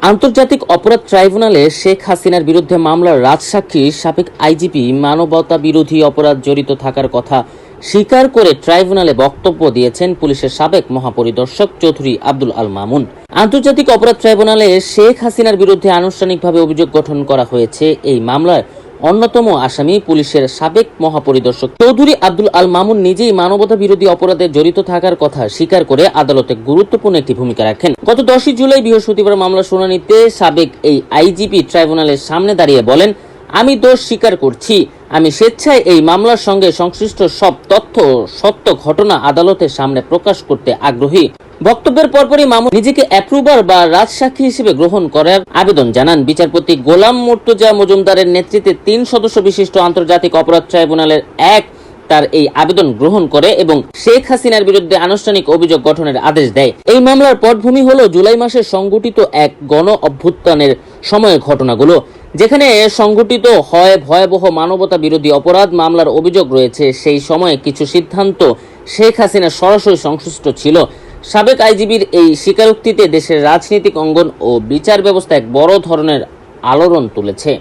আন্তর্জাতিক অপরাধ ট্রাইব্যুনালে শেখ হাসিনার বিরুদ্ধে মামলার রাজসাক্ষী সাবেক আইজিপি, মানবতা বিরোধী অপরাধ জড়িত থাকার কথা স্বীকার করে ট্রাইব্যুনালে বক্তব্য দিয়েছেন পুলিশের সাবেক মহাপরিদর্শক চৌধুরী আব্দুল আল মামুন। আন্তর্জাতিক অপরাধ ট্রাইব্যুনালে শেখ হাসিনার বিরুদ্ধে আনুষ্ঠানিকভাবে অভিযোগ গঠন করা হয়েছে। এই মামলার অন্যতম আসামি পুলিশের সাবেক মহাপরিদর্শক চৌধুরী আব্দুল আল মামুন নিজেই মানবতা বিরোধী অপরাধে জড়িত থাকার কথা স্বীকার করে আদালতে গুরুত্বপূর্ণ একটি ভূমিকা রাখেন। গত দশই জুলাই বৃহস্পতিবার মামলা শুনানিতে সাবেক এই আইজিপি ট্রাইব্যুনালের সামনে দাঁড়িয়ে বলেন, আমি দোষ স্বীকার করছি। আমি স্বেচ্ছায় এই মামলার সঙ্গে সংশ্লিষ্ট সব তথ্য সত্য ঘটনা আদালতের সামনে প্রকাশ করতে আগ্রহী। বক্তব্যের পরপরই মামুন নিজেকে অ্যাপ্রুভার বা রাজসাক্ষী হিসেবে গ্রহণ করার আবেদন জানান বিচারপতি গোলাম মুর্তুজা মজুমদারের নেতৃত্বে তিন সদস্য বিশিষ্ট আন্তর্জাতিক অপরাধ ট্রাইব্যুনালের এক তার এই আবেদন গ্রহণ করে এবং শেখ হাসিনার বিরুদ্ধে আনুষ্ঠানিক অভিযোগ গঠনের আদেশ দেয়। এই মামলার পটভূমি হল জুলাই মাসে সংগঠিত এক গণ অভ্যুত্থানের সময়ের ঘটনাগুলো, যেখানে সংগঠিত হয় ভয়াবহ মানবতা বিরোধী অপরাধ মামলার অভিযোগ রয়েছে। সেই সময়ে কিছু সিদ্ধান্ত শেখ হাসিনা সরাসরি সংশ্লিষ্ট ছিল। সাবেক আইজিবির এই স্বীকারোক্তিতে দেশের রাজনৈতিক অঙ্গন ও বিচার ব্যবস্থা এক বড় ধরনের আলোড়ন তুলেছে।